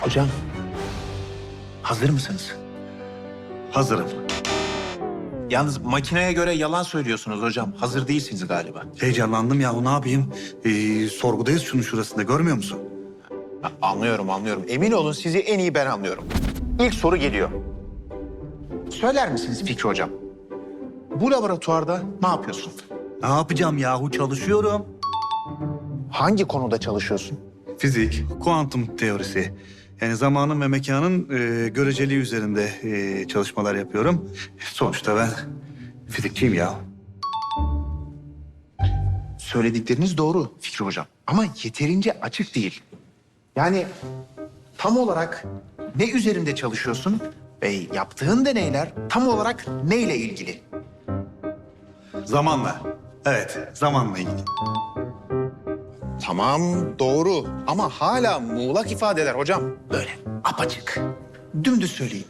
Hocam, hazır mısınız? Hazırım. Yalnız makineye göre yalan söylüyorsunuz hocam. Hazır değilsiniz galiba. Heyecanlandım yahu ne yapayım? Ee, sorgudayız şunun şurasında görmüyor musun? Ha, Anlıyorum, anlıyorum. Emin olun sizi en iyi ben anlıyorum. İlk soru geliyor. Söyler misiniz Fikri hocam? Bu laboratuvarda ne yapıyorsun? Ne yapacağım yahu çalışıyorum. Hangi konuda çalışıyorsun? Fizik, kuantum teorisi. Yani zamanın ve mekanın e, göreceliği üzerinde e, çalışmalar yapıyorum. Sonuçta ben fizikçiyim ya. Söyledikleriniz doğru Fikri hocam. Ama yeterince açık değil. Yani tam olarak ne üzerinde çalışıyorsun ve yaptığın deneyler tam olarak neyle ilgili? Zamanla. Evet, zamanla ilgili. Tamam doğru ama hala muğlak ifadeler hocam. Böyle apaçık. Dümdüz söyleyin.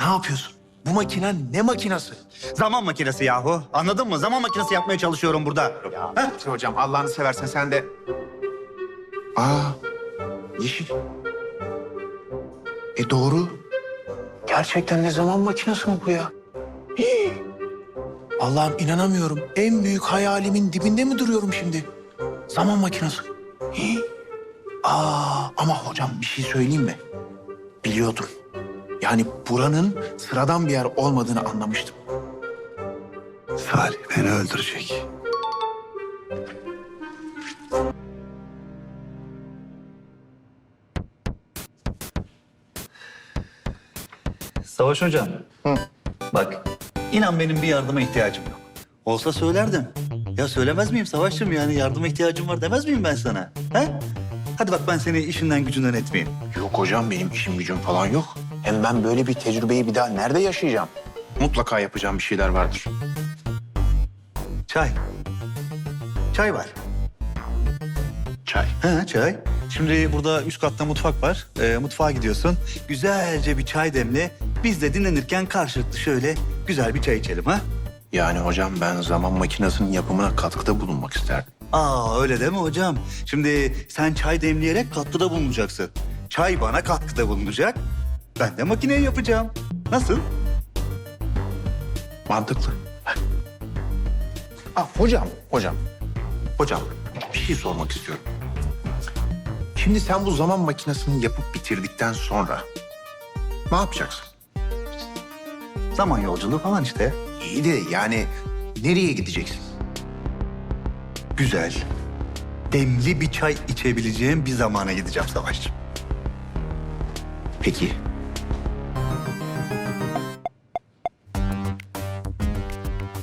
Ne yapıyorsun? Bu makine ne makinası? Zaman makinesi yahu. Anladın mı? Zaman makinesi yapmaya çalışıyorum burada. Ya Fikri hocam Allah'ını seversen sen de... Aa yeşil. E doğru. Gerçekten ne zaman makinesi mi bu ya? Hii. Allah'ım inanamıyorum. En büyük hayalimin dibinde mi duruyorum şimdi? Zaman makinesi. Hii. Aa ama hocam bir şey söyleyeyim mi? Biliyordum. Yani buranın sıradan bir yer olmadığını anlamıştım. Salih beni öldürecek. Savaş hocam. Bak inan benim bir yardıma ihtiyacım yok. Olsa söylerdim. Ya söylemez miyim Savaş'cığım yani yardıma ihtiyacım var demez miyim ben sana? He? Hadi bak ben seni işinden gücünden etmeyeyim. Yok hocam benim işim gücüm falan yok. Hem ben böyle bir tecrübeyi bir daha nerede yaşayacağım? Mutlaka yapacağım bir şeyler vardır. Çay. Çay var. Çay. Ha çay. Şimdi burada üst katta mutfak var. Ee, mutfağa gidiyorsun. Güzelce bir çay demle. Biz de dinlenirken karşılıklı şöyle güzel bir çay içelim ha. Yani hocam ben zaman makinesinin yapımına katkıda bulunmak isterdim. Aa öyle deme hocam. Şimdi sen çay demleyerek katkıda bulunacaksın. Çay bana katkıda bulunacak. Ben de makineyi yapacağım. Nasıl? Mantıklı. Ah hocam, hocam. Hocam bir şey sormak istiyorum. Şimdi sen bu zaman makinesini yapıp bitirdikten sonra ne yapacaksın? Zaman yolculuğu falan işte. İyi de yani nereye gideceksin? Güzel. Demli bir çay içebileceğim bir zamana gideceğim Savaşçığım. Peki.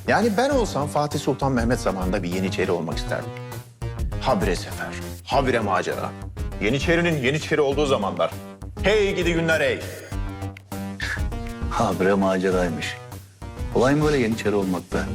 Yani ben olsam Fatih Sultan Mehmet zamanında bir Yeniçeri olmak isterdim. Habire sefer, habire macera. Yeniçerinin Yeniçeri olduğu zamanlar. Hey gidi günler hey. Ha bre maceraymış. Kolay mı öyle Yeniçeri olmakta?